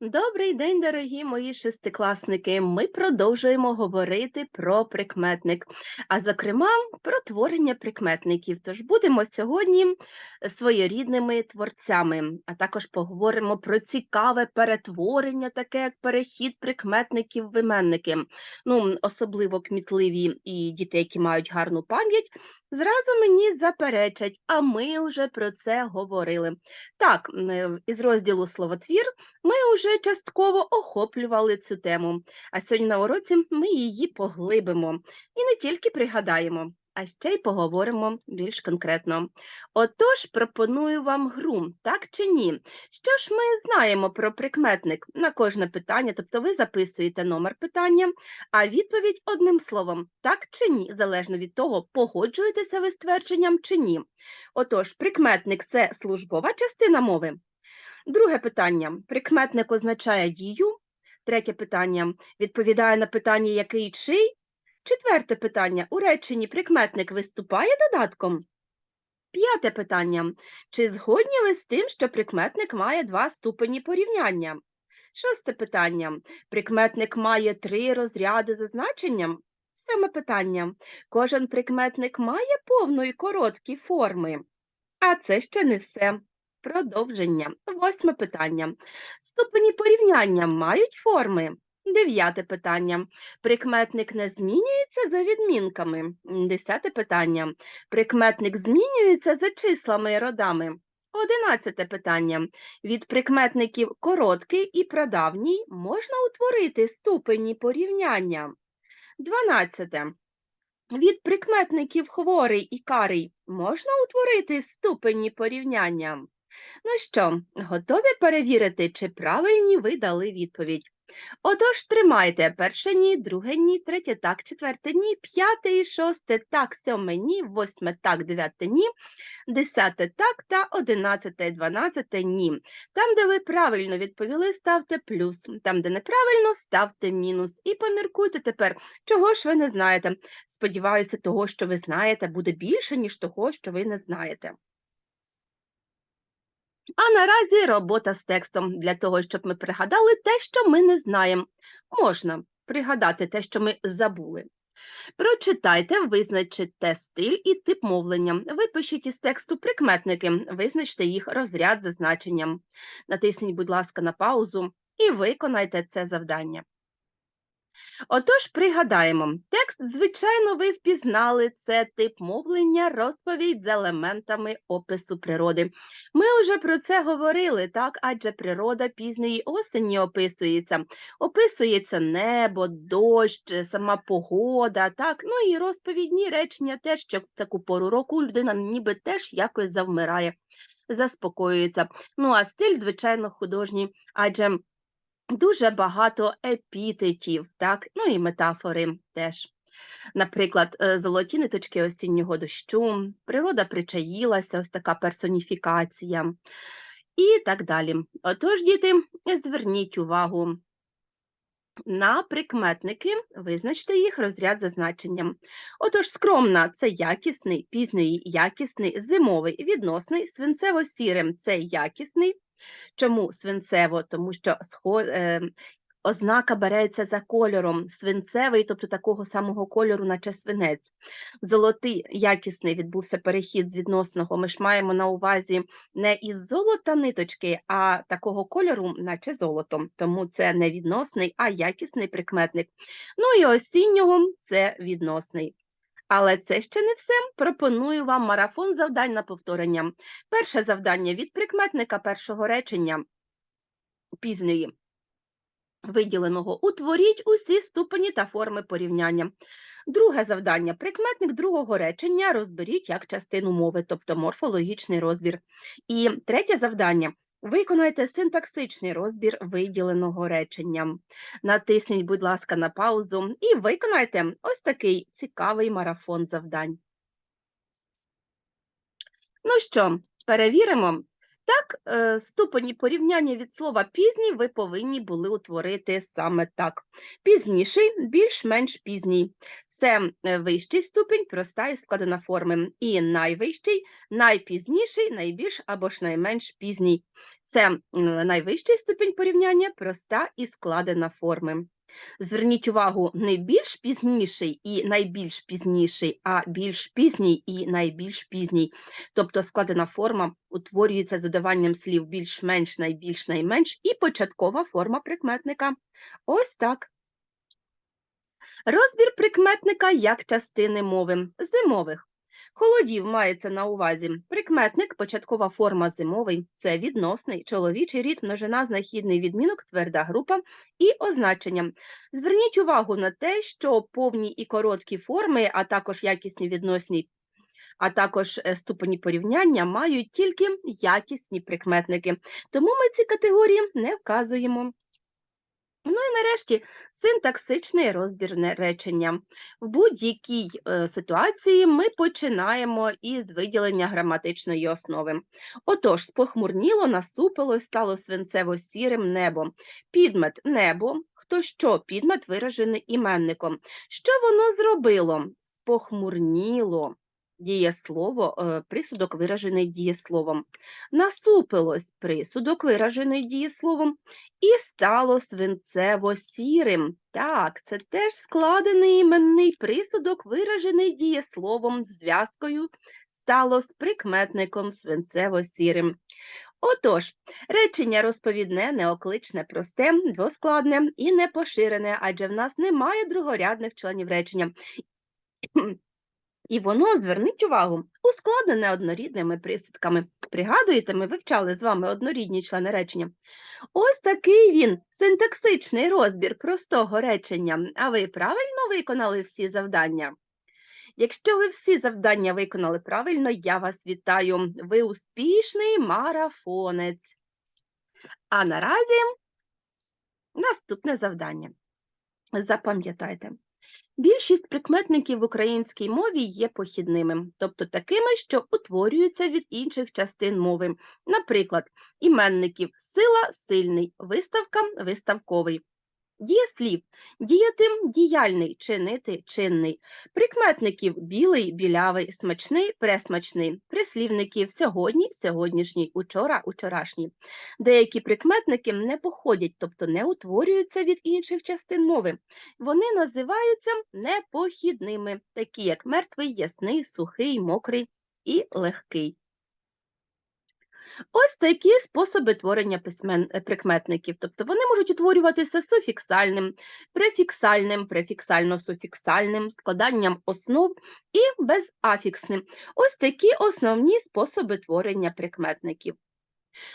Добрий день, дорогі мої шестикласники. Ми продовжуємо говорити про прикметник, а зокрема про творення прикметників. Тож будемо сьогодні своєрідними творцями, а також поговоримо про цікаве перетворення, таке як перехід прикметників в іменники. Ну, особливо кмітливі і діти, які мають гарну пам'ять, зразу мені заперечать, а ми вже про це говорили. Так, із розділу словотвір ми вже частково охоплювали цю тему, а сьогодні на уроці ми її поглибимо і не тільки пригадаємо, а ще й поговоримо більш конкретно. Отож, пропоную вам гру, так чи ні? Що ж ми знаємо про прикметник на кожне питання, тобто ви записуєте номер питання, а відповідь одним словом, так чи ні, залежно від того, погоджуєтеся ви з твердженням чи ні. Отож, прикметник це службова частина мови. Друге питання. Прикметник означає дію. Третє питання відповідає на питання який чий. Четверте питання. У реченні прикметник виступає додатком. П'яте питання. Чи згодні ви з тим, що прикметник має два ступені порівняння? Шосте питання. Прикметник має три розряди за значенням. Сьоме питання. Кожен прикметник має повну і короткі форми. А це ще не все. Продовження. Восьме питання. Ступені порівняння мають форми. Дев'яте питання. Прикметник не змінюється за відмінками. Десяте питання. Прикметник змінюється за числами і родами. Одинадцяте питання. Від прикметників короткий і прадавній можна утворити ступені порівняння. Дванадцяте. Від прикметників хворий і карий можна утворити ступені порівняння. Ну що, готові перевірити, чи правильні ви дали відповідь? Отож, тримайте перше ні, друге ні, третє так, четверте ні, п'яте і шосте так, сьоме ні, восьме так, дев'яте ні, десяте так та одинадцяте і дванадцяте ні. Там, де ви правильно відповіли, ставте плюс, там, де неправильно, ставте мінус. І поміркуйте тепер, чого ж ви не знаєте. Сподіваюся, того, що ви знаєте, буде більше, ніж того, що ви не знаєте. А наразі робота з текстом для того, щоб ми пригадали те, що ми не знаємо. Можна пригадати те, що ми забули. Прочитайте, визначите стиль і тип мовлення. Випишіть із тексту прикметники, визначте їх розряд за значенням. Натисніть, будь ласка, на паузу і виконайте це завдання. Отож, пригадаємо, текст, звичайно, ви впізнали це тип мовлення, розповідь з елементами опису природи. Ми вже про це говорили, так, адже природа пізньої осені описується. Описується небо, дощ, сама погода, так, ну і розповідні речення теж, що в таку пору року людина ніби теж якось завмирає, заспокоюється. Ну а стиль, звичайно, художній, адже Дуже багато епітетів, так, ну і метафори теж. Наприклад, е, золоті ниточки осіннього дощу, природа причаїлася, ось така персоніфікація і так далі. Отож, діти, зверніть увагу на прикметники, визначте їх розряд за значенням. Отож, скромна це якісний, пізньої якісний, зимовий, відносний, свинцево-сірим це якісний, Чому свинцево? Тому що схо- е, ознака береться за кольором свинцевий, тобто такого самого кольору, наче свинець. Золотий якісний відбувся перехід з відносного. Ми ж маємо на увазі не із золота ниточки, а такого кольору, наче золотом. Тому це не відносний, а якісний прикметник. Ну і осіннього це відносний. Але це ще не все. Пропоную вам марафон завдань на повторення. Перше завдання від прикметника першого речення пізньої виділеного. Утворіть усі ступені та форми порівняння. Друге завдання прикметник другого речення розберіть як частину мови, тобто морфологічний розбір. І третє завдання. Виконайте синтаксичний розбір виділеного речення. Натисніть, будь ласка, на паузу і виконайте ось такий цікавий марафон завдань. Ну що, перевіримо, Так, е, ступені порівняння від слова пізній ви повинні були утворити саме так. Пізніший, більш-менш пізній. Це е, вищий ступінь, проста і складена форми. І найвищий, найпізніший, найбільш або ж найменш пізній. Це найвищий ступінь порівняння, проста і складена форми. Зверніть увагу, не більш пізніший і найбільш пізніший, а більш пізній і найбільш пізній. Тобто складена форма утворюється з додаванням слів більш-менш, найбільш, найменш і початкова форма прикметника. Ось так. Розбір прикметника як частини мови. Зимових. Холодів мається на увазі. Прикметник, початкова форма зимовий це відносний, чоловічий рід, множина, знахідний відмінок, тверда група і означення. Зверніть увагу на те, що повні і короткі форми, а також якісні відносні, а також е, ступені порівняння мають тільки якісні прикметники. Тому ми ці категорії не вказуємо. Ну і нарешті синтаксичний розбір речення. В будь-якій е, ситуації ми починаємо із виділення граматичної основи. Отож, спохмурніло, насупилось, стало свинцево-сірим небо. Підмет небо. Хто що? Підмет виражений іменником. Що воно зробило? Спохмурніло. Дієслово, е, присудок виражений дієсловом. Насупилось присудок виражений дієсловом і стало свинцево-сірим. Так, це теж складений іменний присудок, виражений дієсловом, зв'язкою, стало з прикметником свинцево-сірим. Отож, речення розповідне, неокличне, просте, двоскладне і непоширене, адже в нас немає другорядних членів речення. І воно, зверніть увагу, ускладнене однорідними присудками. Пригадуєте, ми вивчали з вами однорідні члени речення. Ось такий він, синтаксичний розбір простого речення. А ви правильно виконали всі завдання? Якщо ви всі завдання виконали правильно, я вас вітаю. Ви успішний марафонець. А наразі наступне завдання. Запам'ятайте. Більшість прикметників в українській мові є похідними, тобто такими, що утворюються від інших частин мови. Наприклад, іменників сила сильний, виставка виставковий. Дієслів діяти діяльний, чинити чинний. Прикметників білий, білявий, смачний, пресмачний. Прислівників сьогодні, сьогоднішній, учора, учорашній. Деякі прикметники не походять, тобто не утворюються від інших частин мови. Вони називаються непохідними, такі як мертвий, ясний, сухий, мокрий і легкий. Ось такі способи творення письмен е, прикметників. Тобто вони можуть утворюватися суфіксальним, префіксальним, префіксально-суфіксальним, складанням основ і безафіксним. Ось такі основні способи творення прикметників.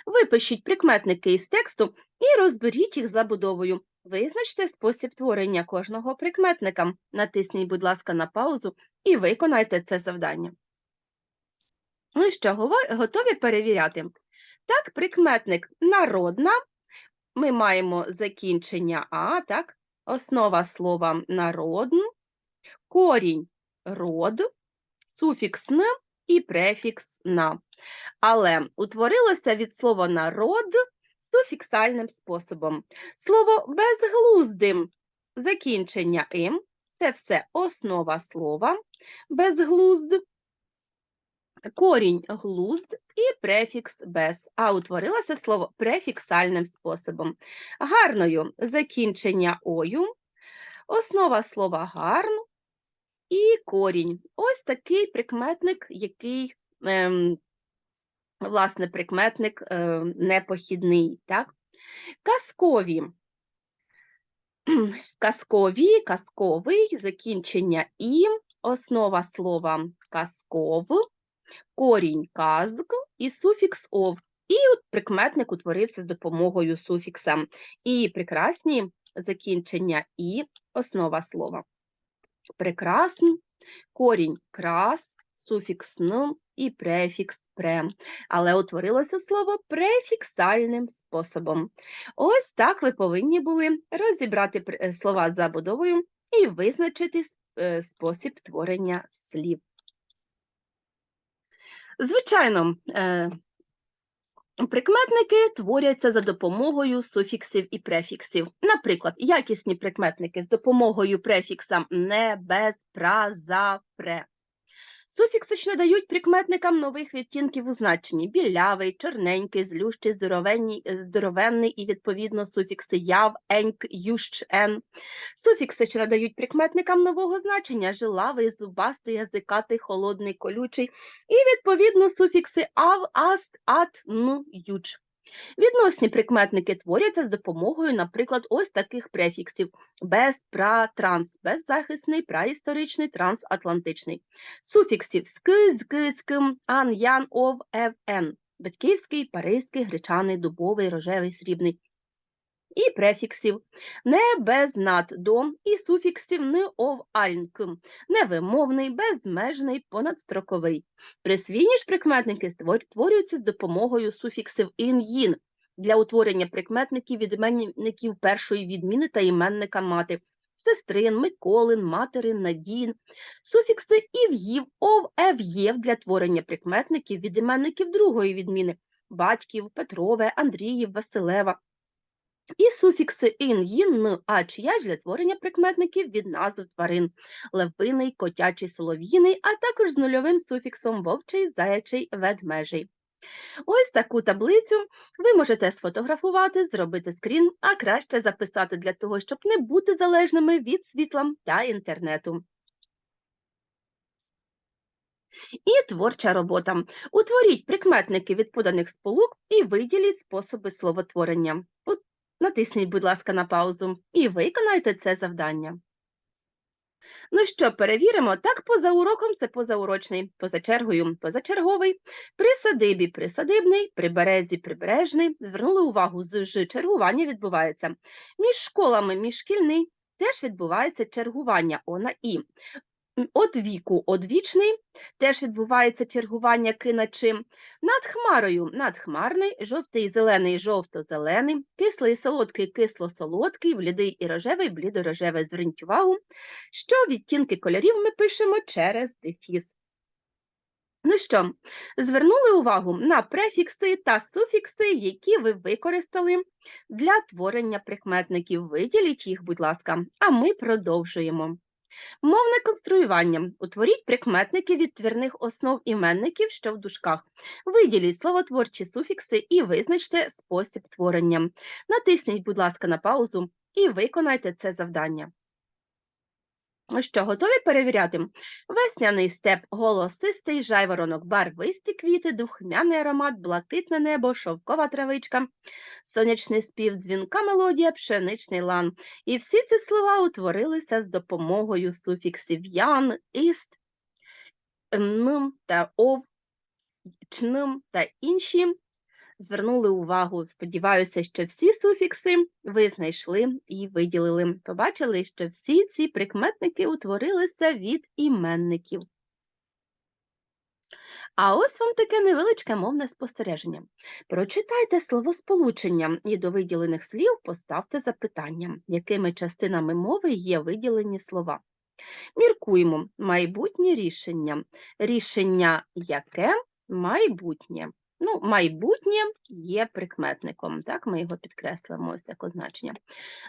Випишіть прикметники із тексту і розберіть їх забудовою. Визначте спосіб творення кожного прикметника. Натисніть, будь ласка, на паузу і виконайте це завдання. Ну що, готові перевіряти? Так, прикметник народна. Ми маємо закінчення А, так? Основа слова народн, корінь род, суфікс н і префікс на. Але утворилося від слова народ суфіксальним способом. Слово безглуздим закінчення им це все основа слова, безглузд корінь глузд і префікс без, а утворилося слово префіксальним способом. Гарною закінчення ою, основа слова гарн і корінь. Ось такий прикметник, який, ем, власне, прикметник ем, непохідний. Так? Казкові. Казкові, казковий, закінчення і, основа слова казков, корінь казк і суфікс ов. І от прикметник утворився з допомогою суфікса. І прекрасні закінчення і основа слова. Прекрасн, корінь крас, суфікс н і префікс пре. Але утворилося слово префіксальним способом. Ось так ви повинні були розібрати е, слова з забудовою і визначити е, спосіб творення слів. Звичайно, е, Прикметники творяться за допомогою суфіксів і префіксів. Наприклад, якісні прикметники з допомогою префікса не, без, пра, за, пре. Суфікси ж надають прикметникам нових відтінків у значенні білявий, чорненький, злющий, здоровенний, е, здоровенний і відповідно суфікси яв, еньк, ющ, ен. Суфікси ж надають прикметникам нового значення жилавий, зубастий, язикатий, холодний, колючий і відповідно суфікси ав, аст, ат, ну, юч. Відносні прикметники творяться з допомогою, наприклад, ось таких префіксів без, пра, транс, беззахисний, праісторичний, трансатлантичний. Суфіксів ски, зки, ским, ан, ян, ов, ев, ен. Батьківський, паризький, гречаний, дубовий, рожевий, срібний. І префіксів не без над до, і суфіксів не ов невимовний, безмежний, понадстроковий. Присвійні ж прикметники створ- творюються з допомогою суфіксів ін-їн для утворення прикметників від іменників першої відміни та іменника мати. Сестрин, Миколин, материн, Надін. Суфікси ів-їв, ов, ев-єв для творення прикметників від іменників другої відміни батьків, Петрове, Андріїв, Василева. І суфікси ін, їн, н, ач, яч для творення прикметників від назв тварин левиний, котячий, солов'їний, а також з нульовим суфіксом вовчий, заячий, ведмежий. Ось таку таблицю ви можете сфотографувати, зробити скрін, а краще записати для того, щоб не бути залежними від світла та інтернету. І творча робота. Утворіть прикметники від поданих сполук і виділіть способи словотворення. Натисніть, будь ласка, на паузу і виконайте це завдання. Ну що, перевіримо, так поза уроком це позаурочний, поза чергою позачерговий, при садибі присадибний, при березі прибережний. Звернули увагу, з чергування відбувається. Між школами міжшкільний теж відбувається чергування О на І. От віку одвічний, теж відбувається чергування ки на чим. Над хмарою надхмарний, жовтий, зелений, жовто-зелений, кислий, солодкий, кисло-солодкий, блідий і рожевий, блідо-рожевий. Зверніть увагу, що відтінки кольорів ми пишемо через дефіс. Ну що, звернули увагу на префікси та суфікси, які ви використали для творення прикметників. Виділіть їх, будь ласка, а ми продовжуємо. Мовне конструювання. Утворіть прикметники від твірних основ іменників, що в дужках. Виділіть словотворчі суфікси і визначте спосіб творення. Натисніть, будь ласка, на паузу і виконайте це завдання. Ну що, готові перевіряти? Весняний степ, голосистий, жайворонок, барвисті квіти, духмяний аромат, блакитне небо, шовкова травичка, сонячний спів, дзвінка мелодія, пшеничний лан. І всі ці слова утворилися з допомогою суфіксів ян, іст, н та ов, чним та інші. Звернули увагу. Сподіваюся, що всі суфікси ви знайшли і виділили. Побачили, що всі ці прикметники утворилися від іменників. А ось вам таке невеличке мовне спостереження. Прочитайте словосполучення і до виділених слів поставте запитання, якими частинами мови є виділені слова. Міркуємо майбутнє рішення. Рішення яке майбутнє. Ну, майбутнє є прикметником, так, ми його підкреслимо ось як означення.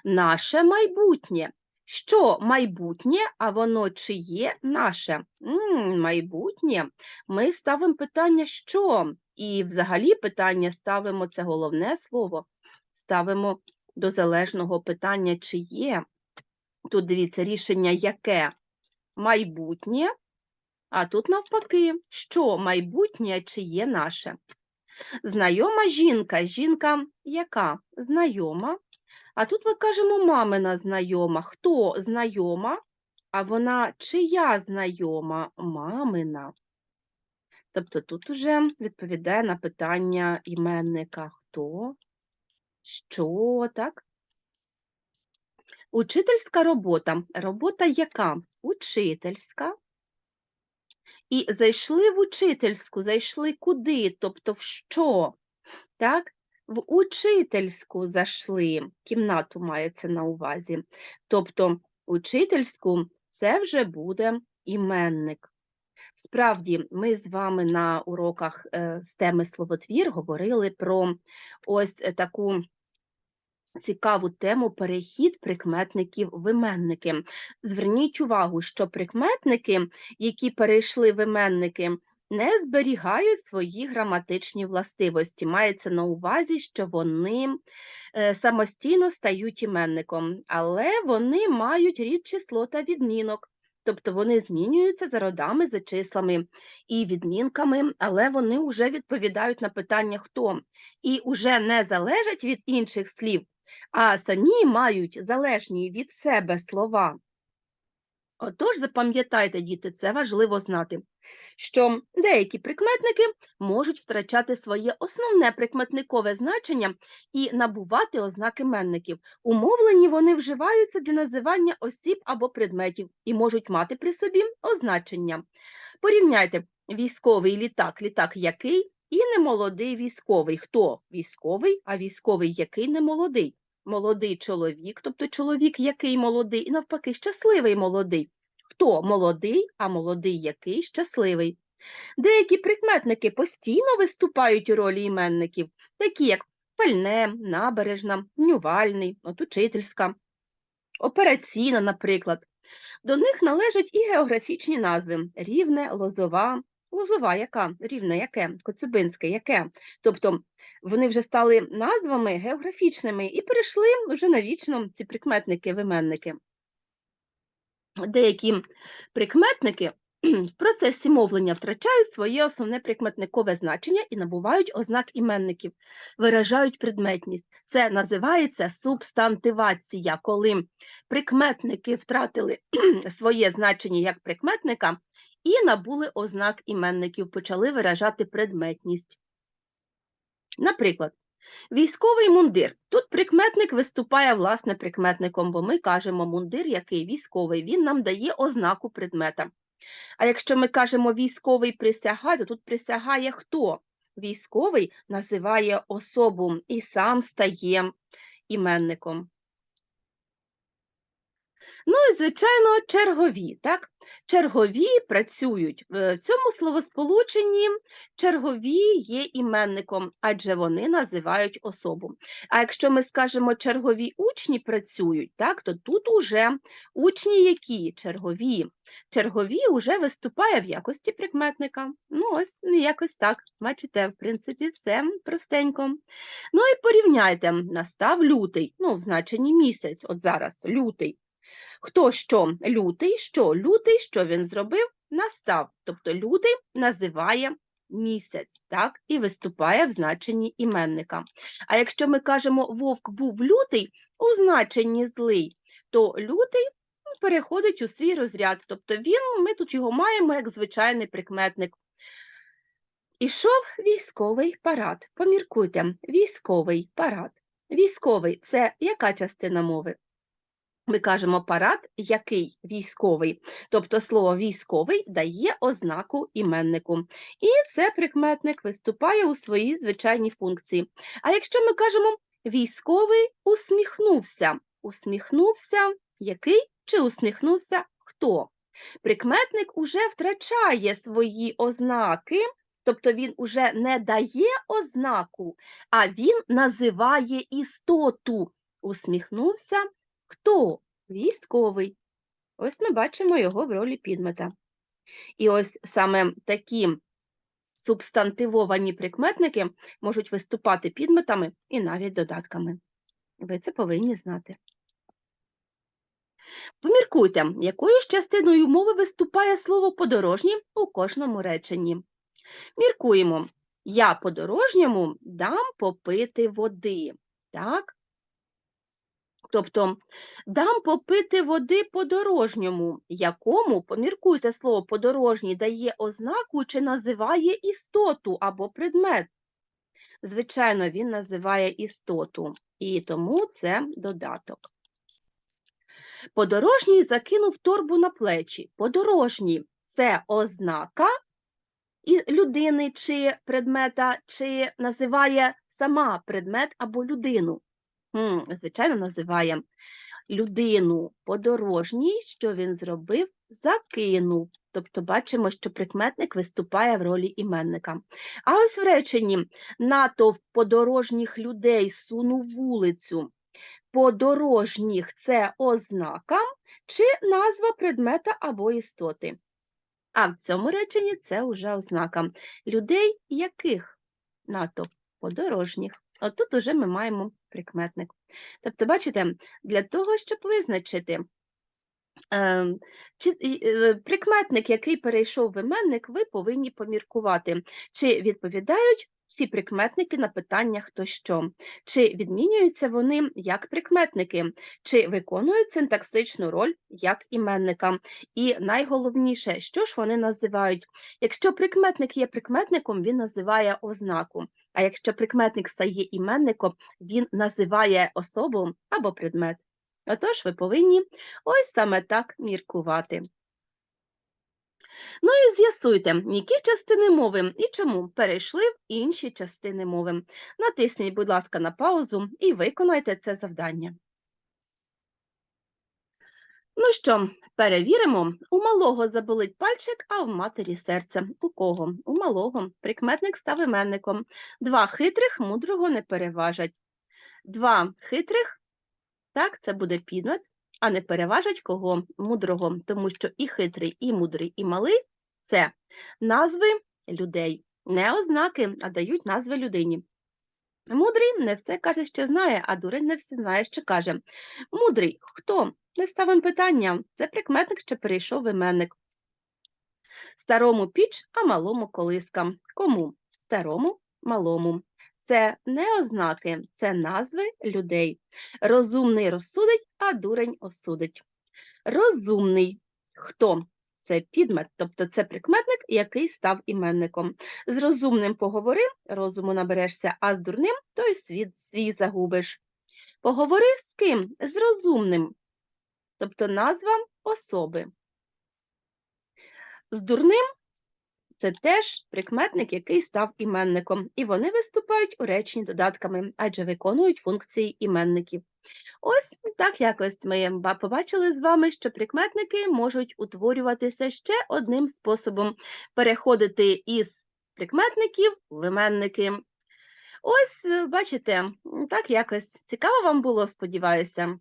Наше майбутнє. Що майбутнє, а воно чи є наше? М, майбутнє. Ми ставимо питання що? І взагалі питання ставимо це головне слово. Ставимо до залежного питання, чи є. Тут дивіться, рішення яке? Майбутнє, а тут навпаки, що майбутнє чи є наше? Знайома жінка, жінка яка? Знайома. А тут ми кажемо мамина знайома. Хто знайома? А вона чия знайома? Мамина. Тобто тут уже відповідає на питання іменника хто, що, так? Учительська робота. Робота яка? Учительська. І зайшли в учительську, зайшли куди? Тобто в що? Так? В учительську зайшли, кімнату мається на увазі. Тобто учительську це вже буде іменник. Справді, ми з вами на уроках е, з теми словотвір говорили про ось таку цікаву тему перехід прикметників в іменники. Зверніть увагу, що прикметники, які перейшли в іменники, не зберігають свої граматичні властивості. Мається на увазі, що вони е, самостійно стають іменником, але вони мають рід число та відмінок. Тобто вони змінюються за родами, за числами і відмінками, але вони вже відповідають на питання хто і вже не залежать від інших слів, а самі мають залежні від себе слова. Отож, запам'ятайте, діти, це важливо знати, що деякі прикметники можуть втрачати своє основне прикметникове значення і набувати ознак іменників. У мовленні вони вживаються для називання осіб або предметів і можуть мати при собі означення. Порівняйте військовий літак, літак який і немолодий військовий. Хто військовий, а військовий який немолодий? Молодий чоловік, тобто чоловік який молодий, і навпаки, щасливий молодий. Хто молодий, а молодий який щасливий. Деякі прикметники постійно виступають у ролі іменників, такі як пальне, набережна, нювальний, от учительська, операційна, наприклад. До них належать і географічні назви рівне, лозова, лозова яка, рівне яке, коцюбинське яке. Тобто вони вже стали назвами географічними і перейшли вже навічно ці прикметники в іменники. Деякі прикметники в процесі мовлення втрачають своє основне прикметникове значення і набувають ознак іменників, виражають предметність. Це називається субстантивація, коли прикметники втратили своє значення як прикметника і набули ознак іменників, почали виражати предметність. Наприклад, Військовий мундир. Тут прикметник виступає власне прикметником, бо ми кажемо мундир, який військовий, він нам дає ознаку предмета. А якщо ми кажемо військовий присягає, то тут присягає хто? Військовий називає особу і сам стає іменником. Ну і, звичайно, чергові. Так? Чергові працюють. В цьому словосполученні чергові є іменником, адже вони називають особу. А якщо ми скажемо чергові учні працюють, так, то тут уже учні які чергові. Чергові вже виступає в якості прикметника. Ну, ось якось так. Бачите, в принципі, все простенько. Ну і порівняйте, настав лютий, ну, в значенні місяць, от зараз лютий. Хто що? Лютий, що лютий, що він зробив? Настав. Тобто лютий називає місяць, так, і виступає в значенні іменника. А якщо ми кажемо вовк був лютий у значенні злий, то лютий переходить у свій розряд. Тобто він, ми тут його маємо як звичайний прикметник. Ішов військовий парад. Поміркуйте, військовий парад. Військовий це яка частина мови? Ми кажемо парад, який військовий, тобто слово військовий дає ознаку іменнику. І це прикметник виступає у своїй звичайній функції. А якщо ми кажемо військовий усміхнувся, усміхнувся який чи усміхнувся хто? Прикметник уже втрачає свої ознаки, тобто він уже не дає ознаку, а він називає істоту. Усміхнувся Хто? Військовий. Ось ми бачимо його в ролі підмета. І ось саме такі субстантивовані прикметники можуть виступати підметами і навіть додатками. Ви це повинні знати. Поміркуйте, якою ж частиною мови виступає слово подорожній у кожному реченні. Міркуємо. Я подорожньому дам попити води. Так? Тобто дам попити води подорожньому, якому, поміркуйте слово подорожній, дає ознаку чи називає істоту або предмет. Звичайно, він називає істоту, і тому це додаток. Подорожній закинув торбу на плечі. Подорожній це ознака людини чи предмета, чи називає сама предмет або людину. Звичайно, називає людину подорожній, що він зробив, закинув тобто бачимо, що прикметник виступає в ролі іменника. А ось в реченні натовп подорожніх людей сунув вулицю. Подорожніх це ознака чи назва предмета або істоти. А в цьому реченні це вже ознака людей яких натовп подорожніх. Отут уже ми маємо прикметник. Тобто, бачите, для того, щоб визначити е, чи, е, прикметник, який перейшов в іменник, ви повинні поміркувати, чи відповідають ці прикметники на питання хто що, чи відмінюються вони як прикметники, чи виконують синтаксичну роль як іменника. І найголовніше, що ж вони називають? Якщо прикметник є прикметником, він називає ознаку. А якщо прикметник стає іменником, він називає особу або предмет. Отож, ви повинні ось саме так міркувати. Ну і з'ясуйте, які частини мови і чому перейшли в інші частини мови. Натисніть, будь ласка, на паузу і виконайте це завдання. Ну що, перевіримо. У малого заболить пальчик, а в матері серце. У кого? У малого. Прикметник став іменником. Два хитрих мудрого не переважать. Два хитрих, так, це буде підмет, а не переважать кого? Мудрого, тому що і хитрий, і мудрий, і малий це назви людей. Не ознаки, а дають назви людині. Мудрий не все каже, що знає, а дурень не все знає, що каже. Мудрий хто? Не ставимо питання. Це прикметник, що перейшов іменник. Старому піч, а малому колиска. Кому? Старому, малому. Це не ознаки, це назви людей. Розумний розсудить, а дурень осудить. Розумний хто? Це підмет, тобто це прикметник, який став іменником. З розумним поговори, розуму наберешся, а з дурним той світ свій загубиш. Поговори з ким? З розумним, тобто назва особи. З дурним це теж прикметник, який став іменником, і вони виступають у реченні додатками, адже виконують функції іменників. Ось так якось ми побачили з вами, що прикметники можуть утворюватися ще одним способом переходити із прикметників в іменники. Ось, бачите, так якось цікаво вам було, сподіваюся.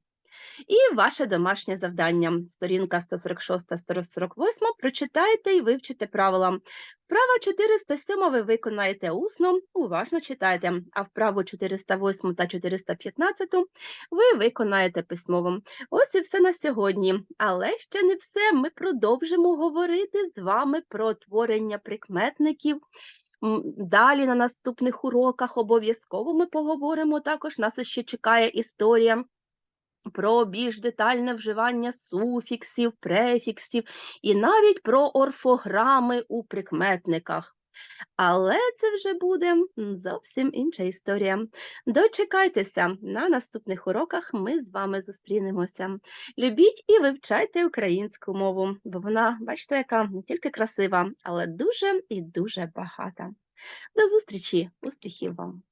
І ваше домашнє завдання. Сторінка 146-148. Прочитайте і вивчите правила. Вправа 407 ви виконаєте усно, уважно читайте, а вправу 408 та 415 ви виконаєте письмово. Ось і все на сьогодні. Але ще не все. Ми продовжимо говорити з вами про творення прикметників. Далі на наступних уроках обов'язково ми поговоримо також. Нас ще чекає історія про більш детальне вживання суфіксів, префіксів і навіть про орфограми у прикметниках. Але це вже буде зовсім інша історія. Дочекайтеся, на наступних уроках ми з вами зустрінемося. Любіть і вивчайте українську мову, бо вона, бачите, яка не тільки красива, але дуже і дуже багата. До зустрічі, успіхів вам!